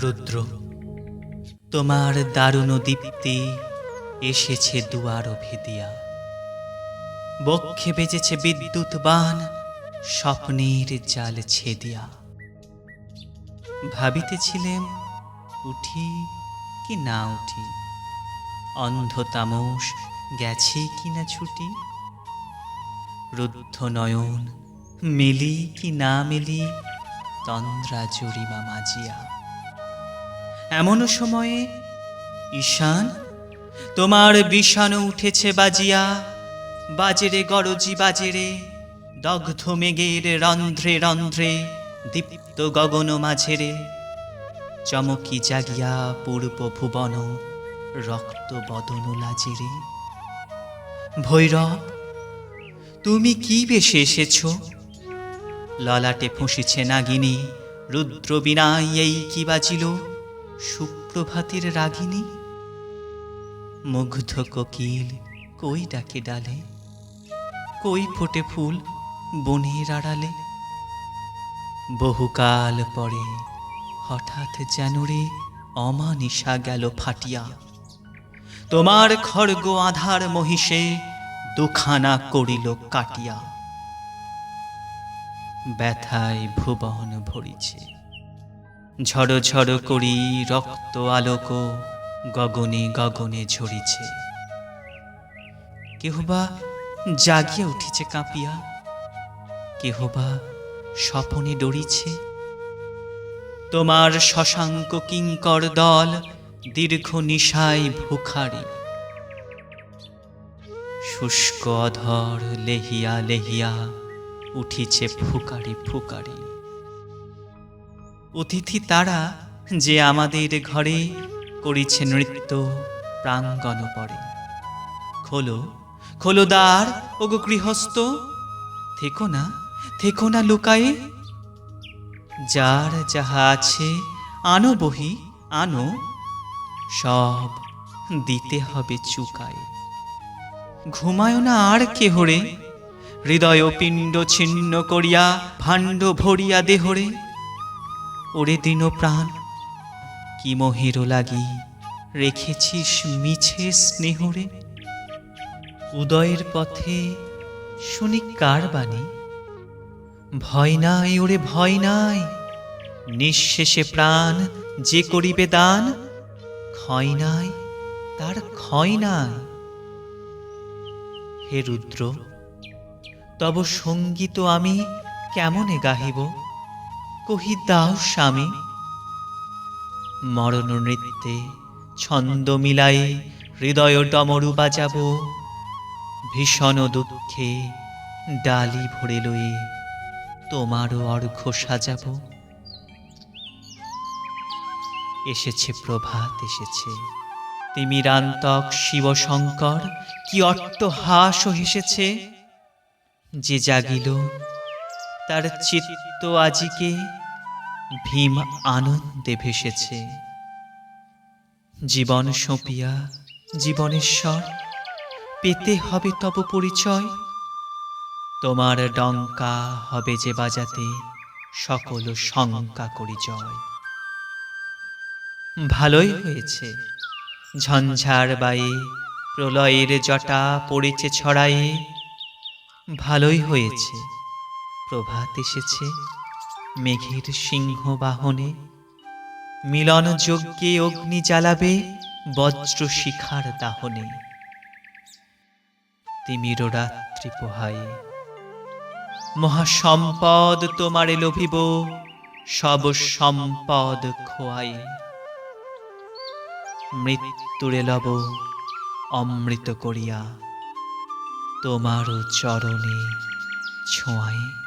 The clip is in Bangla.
রুদ্র, তোমার দারুণ দীপ্তি এসেছে দুয়ার ভেদিয়া। বক্ষে বেজেছে বিদ্যুৎ বান, স্বপ্নের জাল ছেদিয়া। ভাবিতেছিলেম, উঠি কি না উঠি? অন্ধ তামস গেছে কি না ছুটি? রুদ্ধ নয়ন মেলি কি না মেলি তন্দ্রা জরিমা মাজিয়া এমন সময়ে, ঈশান, তোমার বিষাণু উঠেছে বাজিয়া, বাজেরে গরজি বাজেরে, দগ্ধ মেঘের রন্ধ্রে রন্ধ্রে, দীপ্ত গগন মাঝেরে, চমকি জাগিয়া পূর্ব ভুবন, রক্ত বদন লাজেরে। ভৈরব, তুমি কি বেশে এসেছ? ললাটে ফুঁসিছে নাগিনী, রুদ্র বিনাই এই কি বাজিল? সুপ্রভাতের রাগিনী? মুগ্ধ কোকিল কই ডাকে ডালে? কই ফোটে ফুল বনের আড়ালে? বহুকাল পরে হঠাৎ যেন রে অমানিসা গেল ফাটিয়া। তোমার খড়গ আধার মহিষে দুখানা করিল কাটিয়া। ব্যথায় ভুবন ভরিছে। ঝড় ঝড় করি রক্ত আলোক গগনে গগনে ঝরিছে। কেহবা জাগিয়া উঠিছে কাঁপিয়া। কেহ বা স্বপনে ডরিছে। তোমার শশাঙ্ক কিঙ্কর দল দীর্ঘ নিশায় ভুখারি। শুষ্ক অধর লেহিয়া লেহিয়া উঠিছে ফুকারি ফুকারি। অতিথি তারা যে আমাদের ঘরে করিছে নৃত্য প্রাঙ্গণ পরে খোলো খোলো দ্বার, ওগো গৃহস্থ। থেকো না থেকো না লুকায়ে। যার যাহা আছে আনো বহি, আনো। সব দিতে হবে চুকায়। ঘুমায় না আর কেহরে। হৃদয় পিণ্ড ছিন্ন করিয়া, ভাণ্ড ভরিয়া দেহরে। ওরে দিন প্রাণ কি মোহের লাগি রেখেছিস মিছে স্নেহরে? উদয়ের পথে শুনি কার বাণী? ভয় নাই ওরে, ভয় নাই, নিঃশেষে প্রাণ যে করিবে দান, ক্ষয় নাই, তার ক্ষয় নাই। হে রুদ্র, তব সংগীত আমি কেমনে গাহিব? কহি, দাও স্বামী। মরণ নৃত্যে ছন্দ মিলাই হৃদয় ডমরু বাজাব। ভীষণ দুঃখে ডালি ভরে লয়ে তোমারও অর্ঘ্য সাজাব। এসেছে প্রভাত, এসেছে। তিমিরান্তক শিবশঙ্কর, কি অট্টহাস হেসেছে। যে জাগিল তার চিত্ত আজিকে ভীম আনন্দে ভেসেছে। জীবন সঁপিয়া, জীবনেশ্বর, পেতে হবে তব পরিচয়। তোমার ডঙ্কা হবে যে বাজাতে সকল শঙ্কা করি জয়। ভালোই হয়েছে, ঝঞ্ঝার বায়ে প্রলয়ের জটা পড়েছে ছড়ায়ে। ভালোই হয়েছে প্রভাত এসেছে, মেঘের সিংহ বাহনে মিলন যজ্ঞে অগ্নি জ্বালাবে বজ্র শিখার দাহনে। তিমির রাত্রি পোহায়ে। মহাসম্পদ তোমারে লোভিব, সব সম্পদ খোয়াই মৃত্যুরে লব, অমৃত করিয়া, তোমারও চরণে ছোঁয়ায়।